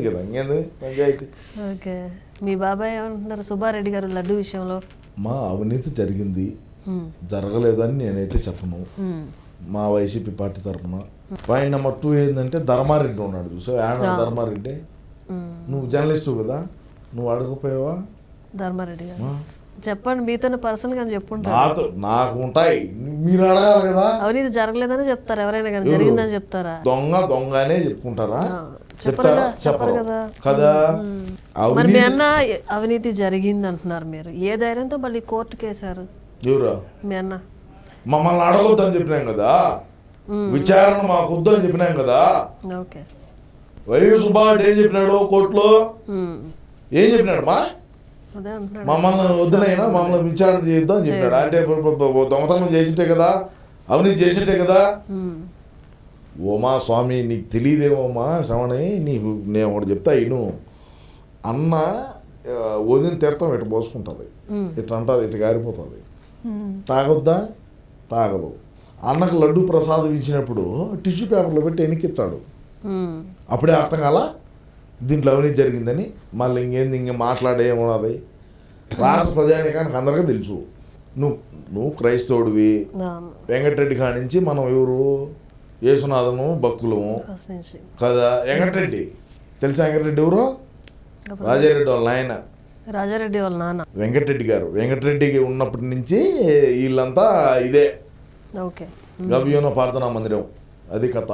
అయిపోయింది కదా? ఇంకేంది పంచాయతీ. ఓకే. మీ బాబాయ్ ఏమంటున్నారు? సుబ్బారెడ్డి గారు లడ్డు విషయంలో. మా అవినీతి జరిగింది. జరగలేదని నేనైతే చెప్పను. మా వైసీపీ పార్టీ తరఫున. పాయింట్ నెంబర్ టూ ఏంటంటే ధర్మారెడ్డి ఉన్నాడు. చూసావు? యాడ ధర్మారెడ్డి. నువ్వు జర్నలిస్టు కదా? నువ్వు అడగపోయావా ధర్మారెడ్డి గారు? చెప్పండి మీతోనే పర్సనల్గా చెప్పుంటారు. నాతో నాకు ఉంటాయి. మీరు అడగాలి కదా? అవినీతి జరగలేదని చెప్తారు. ఎవరైనా కానీ జరిగిందని చెప్తారా? దొంగ దొంగనే చెప్పుకుంటారా? చెప్తారా చెప్పరు. కదా. మరి మీ అవినీతి అన్న అవినీతి జరిగింది అంటున్నారు మీరు. ఏ ధైర్యంతో మళ్ళీ కోర్టుకి వేశారు ఎవరా? మీ అన్న. మమ్మల్ని అడగొద్దని చెప్పినాం కదా? విచారణ మాకు వద్దని చెప్పినాం కదా? ఓకే. వైవి సుబ్బారెడ్డి ఏం చెప్పినాడు కోర్టులో? ఏం చెప్పినాడు మా? మమ్మల్ని వద్దునైనా మమ్మల్ని విచారణ చేద్దాం అని చెప్పాడు అంటే దొంగతనం చేసింటే కదా? అవినీతి చేసింటే కదా? ఓమా స్వామి నీకు తెలియదేమోమా శ్రవణి నీకు నేను ఒకటి చెప్తా ఇను. అన్న వదిన తీర్థం ఇటు పోసుకుంటుంది. ఇట్లా అంటుంది ఇటు గారిపోతుంది. తాగొద్దా? తాగదు. అన్నకు లడ్డు ప్రసాదం ఇచ్చినప్పుడు టిష్యూ పేపర్లో పెట్టి ఎనికిస్తాడు అప్పుడే అర్థం కాల? దీంట్లో అవినీతి జరిగిందని. మళ్ళీ ఇంకేంది ఇంక మాట్లాడేమున్నది రాష్ట్ర ప్రజానికానికి అందరికీ తెలుసు. నువ్వు నువ్వు క్రైస్తవుడివి. వెంకటరెడ్డి కాడి నుంచి మనం ఎవరు? యేసునాథము భక్తులము. కదా వెంకటరెడ్డి. తెలుసా వెంకటరెడ్డి ఎవరు? రాజారెడ్డి వాళ్ళ ఆయన రాజారెడ్డి వాళ్ళ నాన్న. వెంకటరెడ్డి గారు. వెంకటరెడ్డికి ఉన్నప్పటి నుంచి వీళ్ళంతా ఇదే. ఓకే. గవ్యోన ప్రార్థనా మందిరం. అది కథ.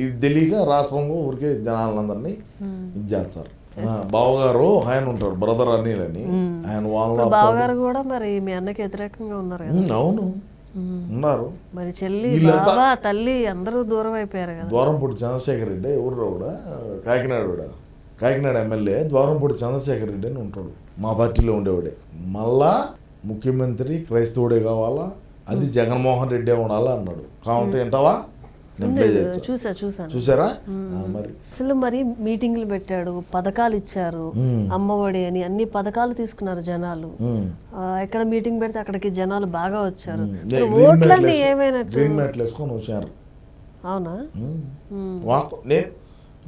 ఇది తెలియక రాష్ట్రంలో ఊరికే జనాలందరినీ ఇది చేస్తారు బావగారు ఆయన ఉంటారు బ్రదర్ అనిల్ అని. ఆయన వాళ్ళ బావగారు కూడా మరి మీ అన్నకి వ్యతిరేకంగా ఉన్నారు అవును. ఉన్నారు. మరి చెల్లి తల్లి అందరూ దూరం అయిపోయారు కదా. ద్వారంపూడి చంద్రశేఖర్ రెడ్డి ఎవరు కూడా కాకినాడ కూడా కాకినాడ ఎమ్మెల్యే ద్వారంపూడి చంద్రశేఖర్ రెడ్డి అని ఉంటాడు. మా పార్టీలో ఉండేవాడే. మళ్ళా ముఖ్యమంత్రి క్రైస్తవుడే కావాలా? అది జగన్మోహన్ రెడ్డి ఉండాలా అన్నాడు. కావంటే వింటావా చూసా చూసాను. చూసారా? మరి. అసలు మరి మీటింగ్లు పెట్టాడు పథకాలు ఇచ్చారు అమ్మఒడి అని అన్ని పథకాలు తీసుకున్నారు జనాలు. ఎక్కడ మీటింగ్ పెడితే అక్కడికి జనాలు బాగా వచ్చారు. నే- మరి గ్రీన్ మ్యాట్లు ఓట్లన్నీ వేసుకో- ఏమైనట్టు? గ్రీన్ మ్యాట్లు వేసుకొని వచ్చారు. అవునా. వాస్తవం.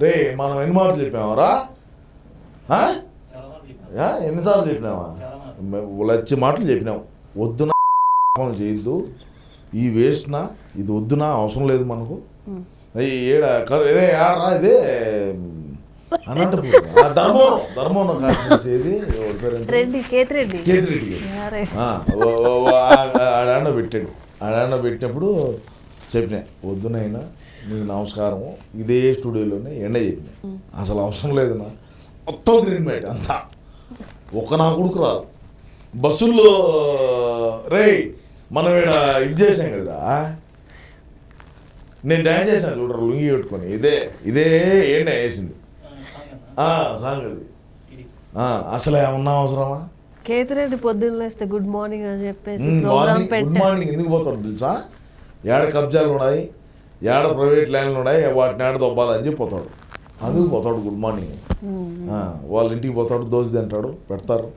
రే మనం ఎన్ని మాటలు చెప్పామరా? ఎన్నిసార్లు చెప్పినావా? లచ్చి మాటలు చెప్పినాం వద్దున పనులు చేయొద్దు. ఈ వేస్ట్నా? ఇది వద్దునా? అవసరం లేదు మనకు. ఏడ? ఇదే ఆడరా ఇదే? అనంతపురం. ధర్మవరం. ధర్మవరం? రెడ్డి కేతిరెడ్డి. కేతిరెడ్డి. ఆడాండ పెట్టాడు. ఆడాండ పెట్టినప్పుడు చెప్పిన వద్దునైనా నీకు నమస్కారము. ఇదే స్టూడియోలోనే ఎండ చెప్పిన. అసలు అవసరం లేదు నా. మొత్తం గ్రీన్ మ్యాట్ అంతా. ఒక నా కొడుకు రాదు. బస్సుల్లో రే మనం ఇక్కడ ఇది చేసాం కదరా నేను డ్యాన్స్ చేశాను చూడరు లుంగి పెట్టుకొని ఇదే ఇదే ఎండ వేసింది ఆ, సాంగ్ అది ఆ, అసలు ఏమన్నా అవసరమా? కేతిరెడ్డి పొద్దున్న లేస్తే గుడ్ మార్నింగ్ అని చెప్పేసి ప్రోగ్రామ్ మార్నింగ్ గుడ్ మార్నింగ్ ఎందుకు పోతాడు తెలుసా? ఏడ కబ్జాలు ఉన్నాయి? ఏడ ప్రైవేట్ ల్యాండ్లు ఉన్నాయి? వాటిని ఏడ దొబ్బాలని చెప్పి పోతాడు. అందుకు పోతాడు గుడ్ మార్నింగ్ వాళ్ళ ఇంటికి పోతాడు దోశ తింటాడు పెడతారు.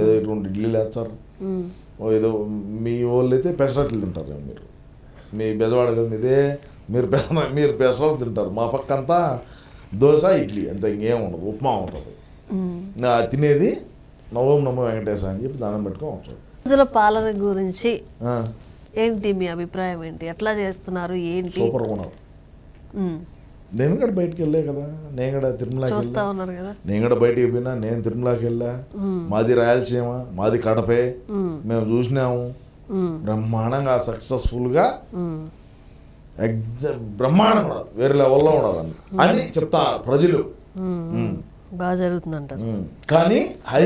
ఏదో ఇటువంటి ఇడ్లీలు వేస్తారు ఉమ్, ఓ ఏదో మీ వాళ్ళు అయితే పెసరట్లు తింటారు మీరు. మీ బెజవాడ మీదే మీరు మీరు పెసరలు తింటారు. మా పక్క అంతా దోశ ఇడ్లీ అంత ఇంకేం ఉండదు ఉప్మా ఉంటుంది. తినేది నవం నమ్మ వెంకటేశ్వర అని చెప్పి దానం పెట్టుకొని వచ్చాడు రోజుల పాలన గురించి ఏంటి మీ అభిప్రాయం ఏంటి? ఎట్లా చేస్తున్నారు? ఏంటి? సూపర్గా ఉన్నది ఉమ్, నేను కూడా బయటికి వెళ్ళే కదా. నేను కూడా తిరుమలకి వెళ్ళా. నేను కూడా బయటికి పోయినా నేను తిరుమలకి వెళ్ళా. మాది రాయలసీమ మాది కడపే. మేము. చూసినాము. బ్రహ్మాండంగా సక్సెస్ఫుల్గా ఉమ్. ఎగ్జా బ్రహ్మాండం ఉండదు వేరే లెవెల్లో ఉండదని అని చెప్తా ప్రజలు. బాగా జరుగుతుందంటారు. ఉమ్. కానీ హై